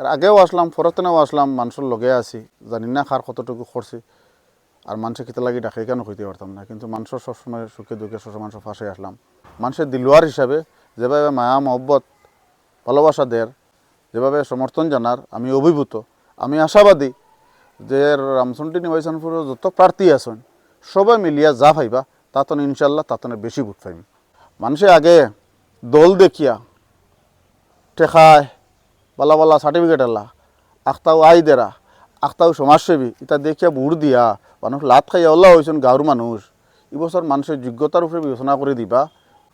এর আগেও আসলাম, ফরতেনেও আসলাম, মানুষের লগে আছি, জানি না খার কতটুকু করছি আর মানুষের কিতা লাগি ডাকে কেন হইতে পারতাম না। কিন্তু মানুষের সবসময় সুখে দুঃখে সবসময় মানুষের ফাঁসে আসলাম। মানুষের দিলুয়ার হিসাবে যেভাবে মায়া, মহব্বত, ভালোবাসা দেয় যেভাবে সমর্থন জানার আমি অভিভূত, আমি আশাবাদী যে রামচন্দ্রী নিবাইসানপুরের যত প্রার্থী আছেন সবাই মিলিয়া যা পাইবা তাতন ইনশাল্লাহ তাতনে বেশি ভোট পাইম মানুষে আগে দল দেখিয়া টেকায় বালা বালা সার্টিফিকেট এলা আখতাও আই দেরা আখতাও সমাজসেবী ইটা দেখিয়া বুড় দিয়া। মানুষ লাত খাইয়া ওল্লা হয়েছেন গাঁৱৰ মানুষ। এবছর মানুষের যোগ্যতার উপরে বিবেচনা করে দিবা।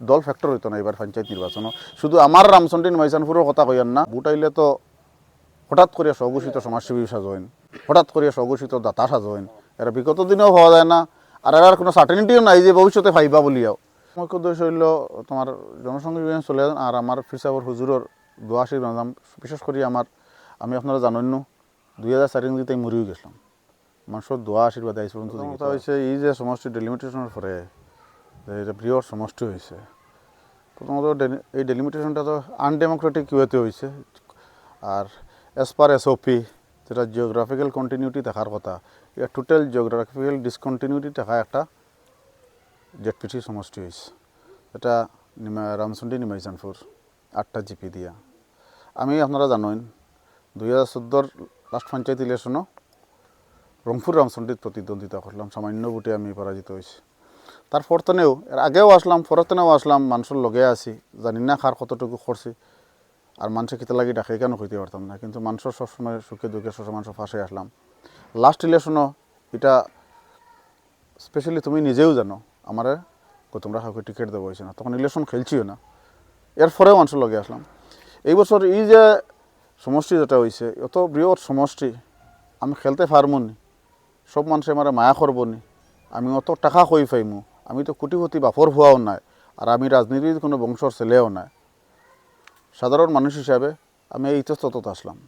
দল ফ্যাক্টর হইতো না এবার পঞ্চায়েত নির্বাচন শুধু আমার রামচন্দ্রী নিবাইসানপুরের কথা কইয়ান না বুট আইলে তো হঠাৎ করে স্বঘোষিত সমাজসেবী সাজয়েন হঠাৎ করে স্বঘোষিত দাতা সাজয়েন এরা বিগত দিনেও হওয়া যায় না। আর এর কোনো সার্টেনিটিও নাই যে ভবিষ্যতে পাইবা বলিয়াও। মুখ্য উদ্দেশ্য হইল তোমার জনসংখ্যা চলে আর আমার ফিসাবর হুজুরের দোয়া আশীর্বাদ বিশেষ করে আমার আমি আপনারা জানেন দুই হাজার চারি ইংরেজিতে মরিও গেছিলাম। মানুষের দোয়া আশীর্বাদ আইস পর্যন্ত কথা হয়েছে এই যে সমষ্টি ডেলিমিটেশনের পরে এটা বৃহৎ সমষ্টি হয়েছে প্রথমত এই ডেলিমিটেশনটা তো আনডেমোক্রেটিক ওয়েতে হয়েছে আর অ্যাজ পার এসওপি যেটা জিওগ্রাফিক্যাল কন্টিনিউটি থাকার কথা এটা টোটাল জিওগ্রাফিক্যাল ডিসকন্টিনিউটি থাকা একটা জেটপিটি সমষ্টি হয়েছে এটা নিমা রামচন্ডী নিমাইচানপুর আটটা জিপি দিয়া। আমি আপনারা জানেন, দুই হাজার চোদ্দোর লাস্ট পঞ্চায়েত ইলেকশনও রংপুর রামচন্ডীত প্রতিদ্বন্দ্বিতা করলাম, সামান্য ভোটে আমি পরাজিত হয়েছি। তার ফরতনেও এর আগেও আসলাম ফরতনেও আসলাম, মানুষের লগে আছি, জানি না খার কতটুকু করছি, আর মানুষের কিতা লাগি ডাকে, কেন হইতে পারতাম না, কিন্তু মানুষের সবসময় সুখে দুঃখে সবসময় মানুষের ফাঁসে আসলাম। লাস্ট ইলেকশনও এটা স্পেশালি তুমি নিজেও জানো, আমারে তোমরা কাউকে টিকিট দেবো হয়েছে না, তখন ইলেকশন খেলছিও না এর পরেও মানুষের লগে আসলাম। এই বছর এই যে সমষ্টি যেটা হয়েছে এত বৃহৎ সমষ্টি, আমি খেলতে পারব নি। সব মানুষে আমার মায়া করব নি। আমি অত টাকা কই পাইমু। আমি তো কোটিপতি বাপর ভুয়াও নাই আর আমি রাজনীতির কোনো বংশর ছেলেও নাই। সাধারণ মানুষ হিসাবে আমি এই ইতস্তত আসলাম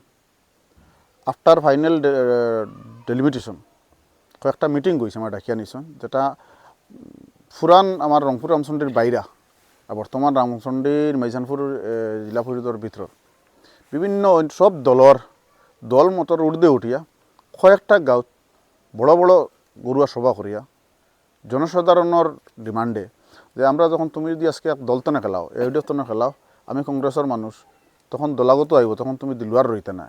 আফটার ফাইনাল ডেলিমিটেশন কয়েকটা মিটিং গইছে আমার ডাকিয়া নিছন যেটা ফুরান আমার রংপুর রামচন্ডীর বাইরা রামচন্ডীর মাইজানপুর এ, জিলা পরিষদর ভিতর বিভিন্ন সব দলর দল মতর উর্ধে উঠিয়া কয়েকটা গাঁৱত বড় বড় গরুয়া সভা করিয়া জনসাধারণের ডিমান্ডে যে আমরা যখন তুমি যদি আজকে এক দল তনে খেলাও এডিএফ তনে খেলাও আমি কংগ্রেসের মানুষ তখন দলাগত আইব তখন তুমি দিলুয়ার রইতে না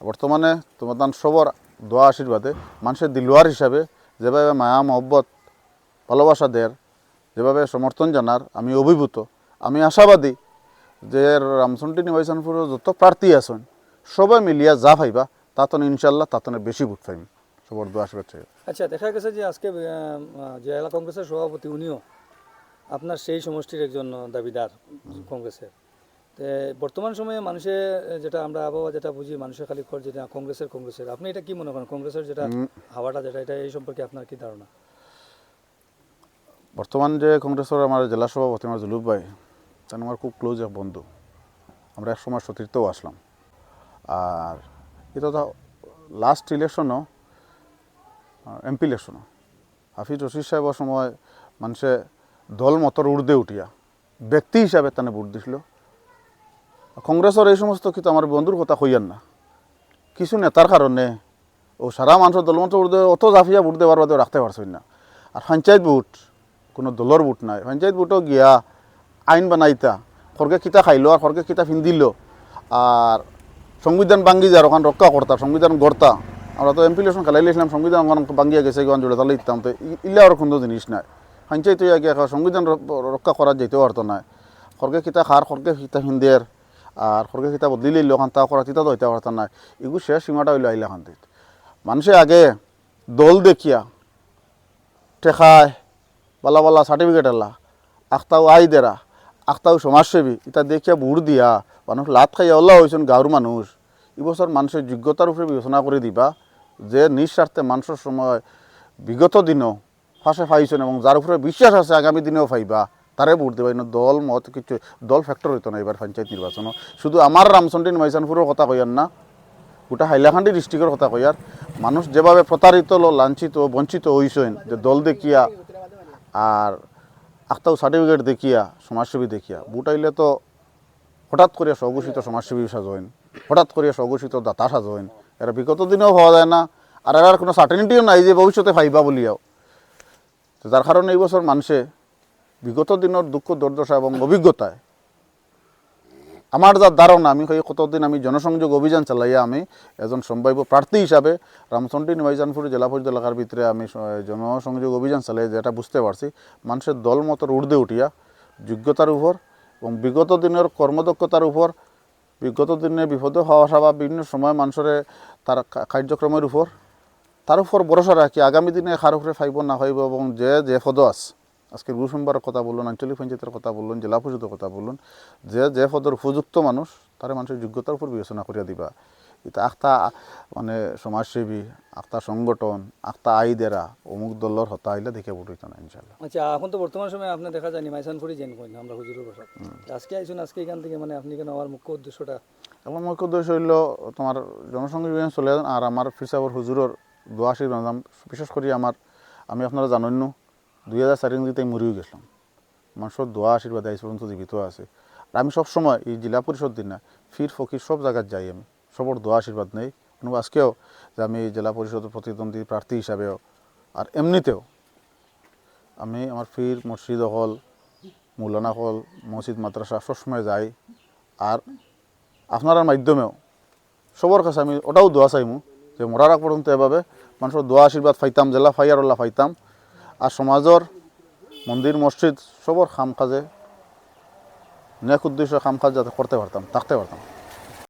বর্তমানে তোমার সবর দোয়া আশীর্বাদে মানুষের দিলুয়ার হিসাবে যেভাবে মায়া মহব্বত ভালোবাসা দেয় যেভাবে সমর্থন জানার আমি অভিভূত। আমি আশাবাদী যে রামচন্ডী নিবাইসানপুরের যত প্রার্থী আছেন সবাই মিলিয়া যা পাইবা তাতন ইনশাল্লাহ তাতনে বেশি ভোট পাইম। সবর দোয়া আশীর্বাদ চাই আচ্ছা দেখা গেছে যে আজকে জেলা কংগ্রেসের সভাপতি উনিও আপনার সেই সমষ্টির একজন দাবিদার কংগ্রেসের। বর্তমান সময়ে মানুষে যেটা আমরা আবহাওয়া যেটা বুঝি মানুষের খালি খর যেটা কংগ্রেসের কংগ্রেসের। আপনি এটা কি মনে করেন? কংগ্রেসের যেটা হাওয়াটা যেটা এটা এই সম্পর্কে আপনার কি ধারণা? বর্তমান যে কংগ্রেসের আমার জেলা সভাপতি আমার জুলুপ ভাই তার আমার খুব ক্লোজ এক বন্ধু। আমরা এক সময় সতীর্থও আসলাম। আর এটা তো লাস্ট ইলেকশনও এমপি ইলেকশনও হাফিজ রশিদ সাহেবের সময় মানুষে দল মতর উর্ধে উঠিয়া, ব্যক্তি হিসাবে তানে ভোট দিছিল। কংগ্রেসের এই সমস্ত কিন্তু আমার বন্ধুর কথা কইয়ান না। কিছু নেতার কারণে ও সারা মানুষের দলমত উর্ধে অত জাফিয়া ভোট দেওয়ার বাদেও রাখতে পারছেন না। আর পঞ্চায়েত ভোট কোনো দলর বুট নাই। পঞ্চায়েত ভোটও গিয়া আইন বানাইতা খড়গে কিতা খাইলো আর খড়গে কিতা ফিন্দিল। আর সংবিধান ভাঙ্গি যার ওখান রক্ষা করতা সংবিধান গড়তা আমরা তো এমপি ইলেকশন খেলাই লিখলাম সংবিধান ওখান ভাঙ্গিয়া গেছে ওখান জোড়া তাহলে ইতাম তো। ই- ইলা আর কোনো জিনিস নাই। পঞ্চায়েত হইয়া গিয়া সংবিধান রক্ষা করা যেতেও পারতো না খড়গে কিতা খার খড়গে কিতা ফিন্দের আর খড়গে কিতা বদলি লইলো ওখান তা করা তিতা তো হইতে পারতো না এগুলো শেষ সীমাটা হইল আইলা খান মানুষে আগে দল দেখিয়া টেকায় বালা বালা সার্টিফিকেট এলা আখতাও আই দেরা আখতাও সমাজসেবী এটা দেখিয়া বুড় দিয়া। মানুষ লাত খাইয়া ওল্লা হয়েছেন গাঁৱৰ মানুষ। এবছর মানুষের যোগ্যতার উপরে বিবেচনা করে দিবা যে নিঃস্বার্থে মানুষের সময় বিগত দিনও ফাঁসে ফাইছেন এবং যার উপরে বিশ্বাস আছে আগামী দিনেও ফাইবা তারে ভোট দেবা। কিন্তু দল, মত কিছু, দল ফ্যাক্টর হইতো না এবার পঞ্চায়েত নির্বাচনও। শুধু আমার রামচন্ডী মাইসানপুরের কথা কইয়ার না, গোটা হাইলাকান্দি ডিস্ট্রিক্টের কথা কইয়ার মানুষ যেভাবে প্রতারিত, লাঞ্ছিত, বঞ্চিত হইছেন, যে দল দেখিয়া আর আখতাও সার্টিফিকেট দেখিয়া, সমাজসেবী দেখিয়া, বুট আইলে তো হঠাৎ করিয়া স্বঘোষিত সমাজসেবী সাজইন হঠাৎ করিয়া স্বঘোষিত দাতা সাজইন এরা বিগত দিনেও হওয়া যায় না, আর এরার কোনো সার্টেনিটিও নাই যে ভবিষ্যতে ফাইবা বলিয়াও। যার কারণে এই বছর মানুষে বিগত দিনের দুঃখ, দুর্দশা এবং অভিজ্ঞতায় আমার যা ধারণা, আমি কই কতদিন আমি জনসংযোগ অভিযান চালাইয়া আমি এজন সম্ভাব্য প্রার্থী হিসাবে রামচন্ডী নয়জানপুর জেলা পরিষদ এলাকার ভিতরে আমি জনসংযোগ অভিযান চালাই যেটা বুঝতে পারছি, মানুষের দল মতর ঊর্ধ্বে উঠিয়া যোগ্যতার উপর এবং বিগত দিনের কর্মদক্ষতার উপর, বিগত দিনে বিপদে হওয়া সভা বিভিন্ন সময় মানুষের তার কার্যক্রমের উপর, তার উপর ভরসা রাখি আগামী দিনে কার উপরে ফাইব না ফাইব এবং যে যে পদ আছে। আজকে গুরু সোমবারের কথা বললেন আঞ্চলিক পঞ্চায়েতের কথা বললেন জেলা পরিষদের কথা বললেন যে যে পদের উপযুক্ত মানুষ তারা মানুষের যোগ্যতার উপর বিবেচনা করিয়া দিবা। এটা আখতা মানে সমাজসেবী আখতা সংগঠন আখতা আইদেরা অমুক দলের হতা আইলে দেখে বুড়িত না ইনশাল্লাহ আচ্ছা এখন তো বর্তমান সময়ে আপনি দেখা যায় নিমাইসানপুরি জেন কইন আমরা হুজুরের বসা। আজকে আইসুন আজকে এখান থেকে মানে আপনি কেন আমার মুখ্য উদ্দেশ্যটা? আমার মুখ্য উদ্দেশ্য হইল তোমার জনসংযোগ অভিযান চলে যান আর আমার ফিসাবর হুজুরের দোয়া আশীর্বাদ বিশেষ করে আমার আমি আপনারা জানেন দুই হাজার চারি ইংরেজিতে মরিও গেছিলাম। মানুষের দোয়া, আশীর্বাদ আজ পর্যন্ত জীবিত আছে। আর আমি সব সময় এই জেলা পরিষদ দিন না, ফির ফকির সব জায়গায় যাই আমি। সবর দোয়া, আশীর্বাদ নেই। কিন্তু আজকেও যে আমি জেলা পরিষদের প্রতিদ্বন্দ্বী প্রার্থী হিসাবেও, আর এমনিতেও আমি আমার ফির মসজিদ হল, মৌলানা হল, মসজিদ, মাদ্রাসা সবসময় যাই। আর আপনার মাধ্যমেও সবার কাছে আমি ওটাও দোয়া চাইমু যে মরার পর্যন্ত এভাবে মানুষের দোয়া, আশীর্বাদ পাইতাম, জেলা ফাইয়ারল্লা পাইতাম। আর সমাজের মন্দির মসজিদ সবর খাম কাজে নেক উদ্দেশ্য খাম কাজ যাতে করতে পারতাম, থাকতে পারতাম।